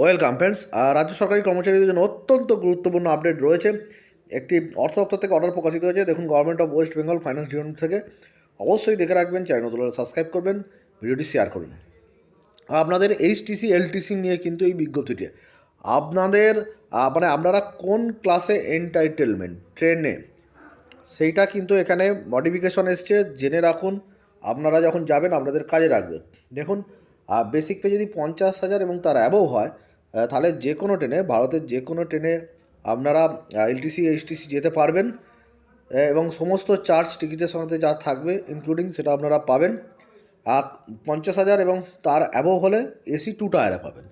Welcome friends রাজ্য সরকারি কর্মচারীদের জন্য অত্যন্ত গুরুত্বপূর্ণ আপডেট রয়েছে। একটি অর্থ দপ্তর থেকে অর্ডার প্রকাশিত হয়েছে। দেখুন government of West Bengal finance department থেকে। অবশ্যই দেখে রাখবেন চ্যানেল নতুন সাবস্ক্রাইব করবেন, ভিডিওটি শেয়ার করুন। আপনাদের এইচটিসি এলটিসি নিয়ে কিন্তু এই বিজ্ঞপ্তিটি। আপনাদের মানে আপনারা কোন ক্লাসে এন্টাইটেলমেন্ট ট্রেনে সেইটা কিন্তু এখানে মডিফিকেশন এসছে। জেনে রাখুন, আপনারা যখন যাবেন, আপনাদের কাজে রাখবেন দেখুন বেসিক পে যদি পঞ্চাশ হাজার এবং তার অ্যাবভ হয় তাহলে যে কোনো ট্রেনে, ভারতের যে কোনো ট্রেনে আপনারা এলটিসি এইচটিসি যেতে পারবেন। এবং সমস্ত চার্জ টিকিটের সঙ্গে যা থাকবে ইনক্লুডিং সেটা আপনারা পাবেন। আর পঞ্চাশ হাজার এবং তার অ্যাবভ হলে এসি টু টায়ারে পাবেন।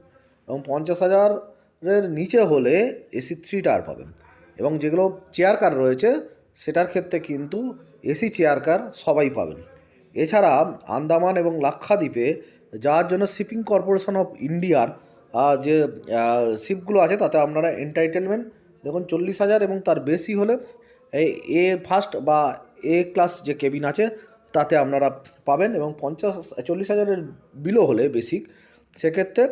এবং পঞ্চাশ হাজারের নিচে হলে এসি থ্রি টায়ার পাবেন। এবং যেগুলো চেয়ার কার রয়েছে, সেটার ক্ষেত্রে কিন্তু এসি চেয়ার কার সবাই পাবেন। এছাড়া আন্দামান এবং লাক্ষাদ্বীপে যাওয়ার জন্য শিপিং কর্পোরেশন অফ ইন্ডিয়ার যে শিপগুলো আছে তাতে আপনারা এন্টাইটেলমেন্ট দেখুন চল্লিশ হাজার এবং তার বেশি হলে এই এ ফার্স্ট বা এ ক্লাস যে কেবিন আছে, তাতে আপনারা পাবেন এবং পঞ্চাশ, চল্লিশ হাজারের বিলো হলে বেসিক সেক্ষেত্রে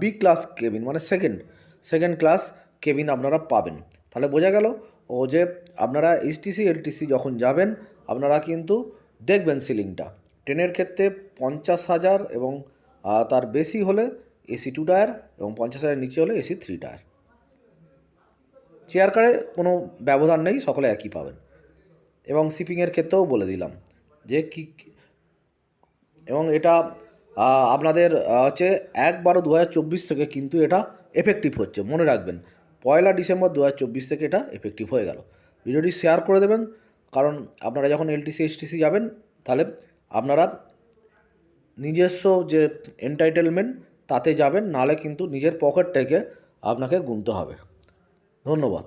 বি ক্লাস কেবিন মানে সেকেন্ড সেকেন্ড ক্লাস কেবিন আপনারা পাবেন। তাহলে বোঝা গেল ও যে আপনারা এইচটিসি এলটিসি যখন যাবেন, আপনারা কিন্তু দেখবেন সিলিংটা ট্রেনের ক্ষেত্রে পঞ্চাশ হাজার এবং তার বেশি হলে এসি টু টায়ার এবং পঞ্চাশ হাজারের নিচে হলে এসি থ্রি টায়ার চেয়ার কারে কোনো ব্যবধান নেই, সকলে একই পাবেন। এবং শিপিংয়ের ক্ষেত্রেও বলে দিলাম যে কী এবং এটা আপনাদের হচ্ছে এক বারো দু থেকে কিন্তু এটা এফেক্টিভ হচ্ছে। মনে রাখবেন, পয়লা ডিসেম্বর দু হাজার চব্বিশ থেকে এটা এফেক্টিভ হয়ে গেল। ভিডিওটি শেয়ার করে দেবেন, কারণ আপনারা যখন এলটিসি এইচটিসি যাবেন, তাহলে আপনারা নিজস্ব যে এন্টাইটেলমেন্ট তাতে যাবেন নালে কিন্তু নিজের পকেট থেকে আপনাকে গুনতে হবে। ধন্যবাদ।